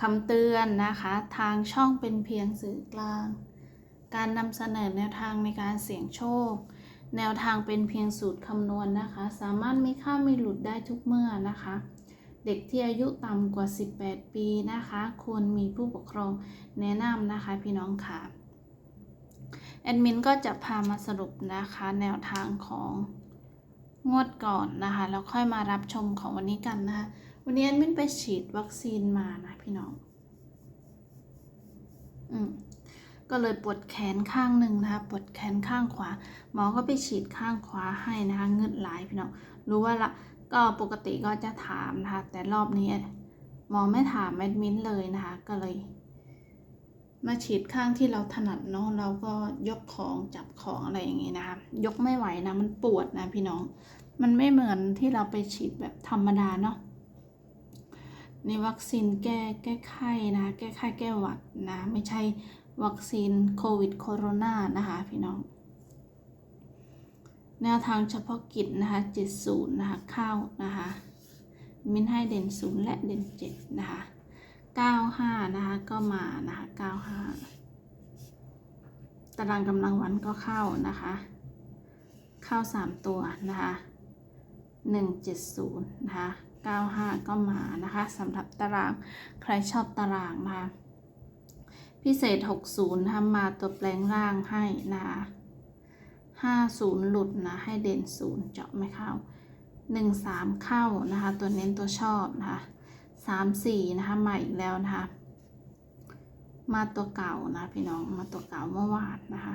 คำเตือนนะคะ ทางช่องเป็นเพียงสื่อกลาง การนำเสนอแนวทางในการเสี่ยงโชค แนวทางเป็นเพียงสูตรคำนวณนะคะ สามารถมีค่ามีหลุดได้ทุกเมื่อนะคะ เด็กที่อายุต่ำกว่า 18 ปีนะคะ ควรมีผู้ปกครองแนะนำนะคะพี่น้องค่ะแอดมินก็จะพามาสรุปนะคะแนวทางของงวดก่อนนะคะ แล้วค่อยมารับชมของวันนี้กันนะคะ วันนี้แอดมินไปฉีดวัคซีนมานะพี่น้อง อืมก็เลยปวดแขนข้างหนึ่งนะคะ ปวดแขนข้างขวา หมอก็ไปฉีดข้างขวาให้นะคะเงืดหลายพี่น้อง รู้ว่าละก็ปกติก็จะถามนะคะ แต่รอบนี้หมอไม่ถามแอดมินเลยนะคะ ก็เลย มาฉีดข้างที่เราถนัดเนาะ เราก็ยกของจับของอะไรอย่างงี้นะคะ ยกไม่ไหวนะ มันปวดนะพี่น้อง มันไม่เหมือนที่เราไปฉีดแบบธรรมดาเนาะ นวัคซีนแก้แก้ไข้นะแก้ไข้แก้หวัดนะไม่ใช่วัคซีนโควิดโคโรนานะคะพี่น้อง แนวทางเฉพาะกิจนะคะ70นะคะเข้านะคะมินให้เด่น0และเด่น7นะคะ95นะคะก็มานะคะ95ตารางกำลังวันก็เข้านะคะ เข้า3ตัวนะคะ 170 นะคะ 95 ก็มานะคะสำหรับตารางใครชอบตารางนะคะพิเศษ 60นะะมาตัวแปลงร่างให้นะคะ50 หลุดนะ ให้เด่น 0 เจาะไม่เข้า 13 เข้านะคะ ตัวเน้นตัวชอบนะคะ34 นะคะมาอีกแล้วนะคะ มาตัวเก่านะพี่น้องมาตัวเก่าเมื่อวานนะคะ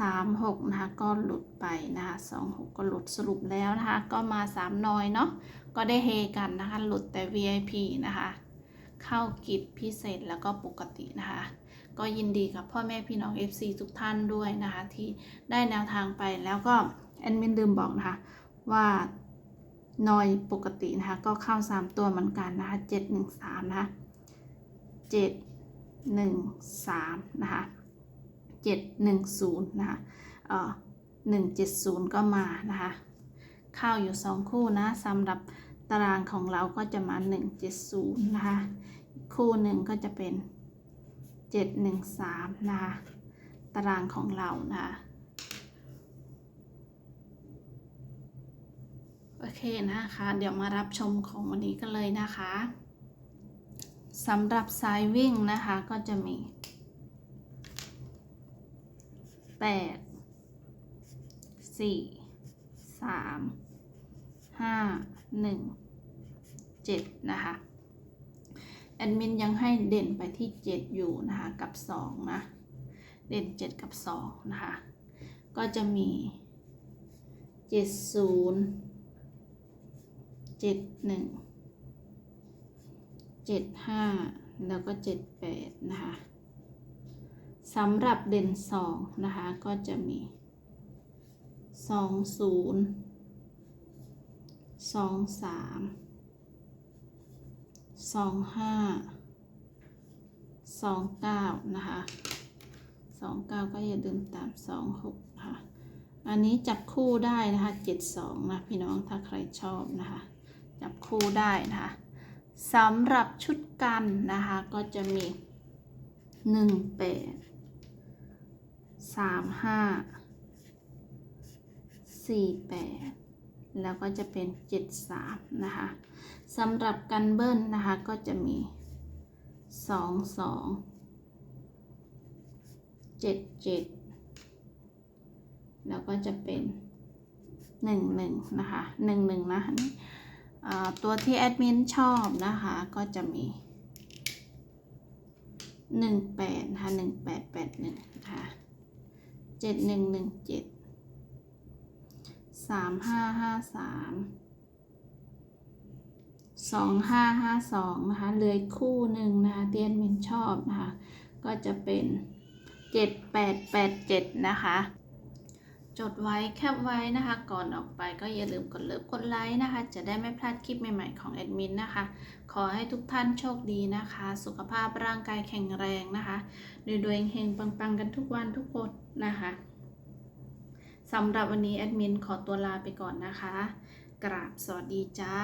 36นะคะก็หลุดไปนะคะ26ก็หลุดสรุปแล้วนะคะ ก็มา3น้อยเนาะก็ได้เฮกันนะคะ หลุดแต่ VIP นะคะ เข้ากิจพิเศษแล้วก็ปกตินะคะ ก็ยินดีกับพ่อแม่พี่น้อง FC ทุกท่านด้วยนะคะ ที่ได้แนวทางไปแล้วก็แอดมินลืมบอกนะคะว่านอยปกตินะคะ ก็เข้า 3 ตัวเหมือนกันนะคะ 713 นะคะ 713 นะคะ 710 นะคะเอ่อ170ก็มานะคะ เข้าอยู่2คู่นะสำหรับตารางของเราก็จะมา170นะคะคู่หนึ่งก็จะเป็น713นะคะตารางของเรานะคะโอเคนะคะ เดี๋ยวมารับชมของวันนี้กันเลยนะคะสำหรับสายวิ่งนะคะก็จะมี แปดสี่สามห้าหนึ่งเจ็ดนะคะแอดมินยังให้เด่นไปที่เจ็ดอยู่นะคะกับสองนะเด่นเจ็ดกับสองนะคะก็จะมีเจ็ดศูนย์เจ็ดหนึ่งเจ็ดห้าแล้วก็เจ็ดแปดนะคะ สำหรับเด่นสองนะคะก็จะมีสองศูนย์สองสามสองห้าสองเก้านะคะสองเก้าก็อย่าลืมตามสองหกนะคะอันนี้จับคู่ได้นะคะเจ็ดสองนะพี่น้องถ้าใครชอบนะคะ จับคู่ได้นะคะสำหรับชุดกันนะคะก็จะมีหนึ่งแปด สามห้าสี่แปดแล้วก็จะเป็นเจ็ดสามนะคะสำหรับกันเบิ้ลนะคะก็จะมีสองสองเจ็ดเจ็ดแล้วก็จะเป็นหนึ่งหนึ่งนะคะหนึ่งหนึ่งนะตัวที่แอดมินชอบนะคะก็จะมี18นะคะ1881นะคะ7117 3553 2552นะคะ เจ็ดหนึ่งหนึ่งเจ็ดสามห้าห้าสามสองห้าห้าสองนะคะเลยคู่หนึ่งนะคะเตียนมินชอบนะคะ ก็จะเป็นเจ็ดแปดแปดเจ็ดนะคะ จดไว้แคปไว้นะคะ ก่อนออกไปก็อย่าลืมกดเลิฟกดไลค์นะคะ จะได้ไม่พลาดคลิปใหม่ๆของแอดมินนะคะ ขอให้ทุกท่านโชคดีนะคะ สุขภาพร่างกายแข็งแรงนะคะรวยๆเฮงๆปังๆ กันทุกวันทุกคนนะคะสำหรับวันนี้แอดมินขอตัวลาไปก่อนนะคะ กราบสวัสดีจ้า